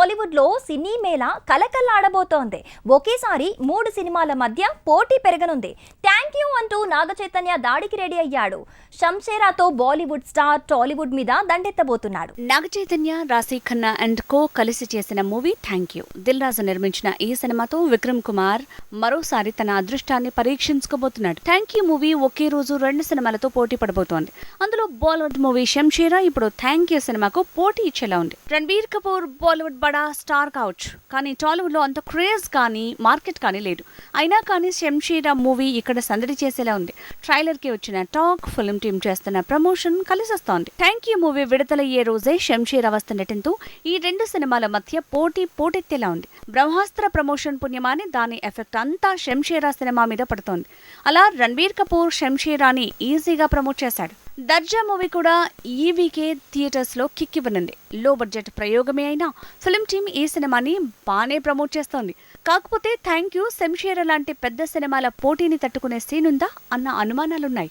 టాలీవుడ్లో సినీ మేళ కలకల్లాడబోతోంది. ఒకేసారి మూడు సినిమాల మధ్య పోటీ పెరగనుంది. థ్యాంక్ యూ అంటూ నాగచైతన్య దాడికి రెడీ అయ్యాడు. షంషేరాతో బాలీవుడ్ స్టార్ టాలీవుడ్ మీద దండెత్తబోతున్నాడు. నాగచైతన్య రాశీ రాశి ఖన్నా అండ్ కో కలిసి చేసిన movie thank you. Dil Raju నిర్మించిన ఈ సినిమాతో విక్రమ్ కుమార్ మరోసారి తన అదృష్టాన్ని పరీక్షించుకోబోతున్నాడు. థ్యాంక్ యూ మూవీ ఒకే రోజు రెండు సినిమాలతో పోటీ పడబోతోంది. అందులో బాలీవుడ్ మూవీ శంషీరా ఇప్పుడు థ్యాంక్ యూ సినిమాకు పోటీ ఇచ్చేలా ఉంది. రణబీర్ కపూర్ బాలీవుడ్ బడా స్టార్ కావచ్చు. కానీ టాలీవుడ్లో అంత క్రేజ్ కానీ మార్కెట్ కానీ లేదు. అయినా కానీ శంషీరా మూవీ ఇక్కడ సందడి చేసేలా ఉంది. ట్రైలర్కి వచ్చిన టాక్ ఫిల్మ్ టీమ్ చేస్తున్న ప్రమోషన్ కలిసొస్తోంది. థ్యాంక్ యూ మూవీ విడుదలయ్యే రోజే శంషీరా వస్తుండటంతో ఈ రెండు సినిమాల మధ్య పోటీ పోటెత్తేలా ఉంది. బ్రహ్మాస్త్ర ప్రమోషన్ పుణ్యమాని దాని ఎఫెక్ట్ అంతా శంషీరా సినిమా మీద పడుతోంది. అలా రణబీర్ కపూర్ శంషీరాని ఈజీగా ప్రమోట్ చేశాడు. దర్జా మూవీ కూడా ఈ వీకే థియేటర్స్లో కిక్కివ్వనుంది లో బడ్జెట్ ప్రయోగమే అయినా ఫిల్మ్ టీమ్ ఈ సినిమాని బానే ప్రమోట్ చేస్తోంది. కాకపోతే థ్యాంక్ యూ శంషేర లాంటి పెద్ద సినిమాల పోటీని తట్టుకునే సీన్ ఉందా అన్న అనుమానాలున్నాయి.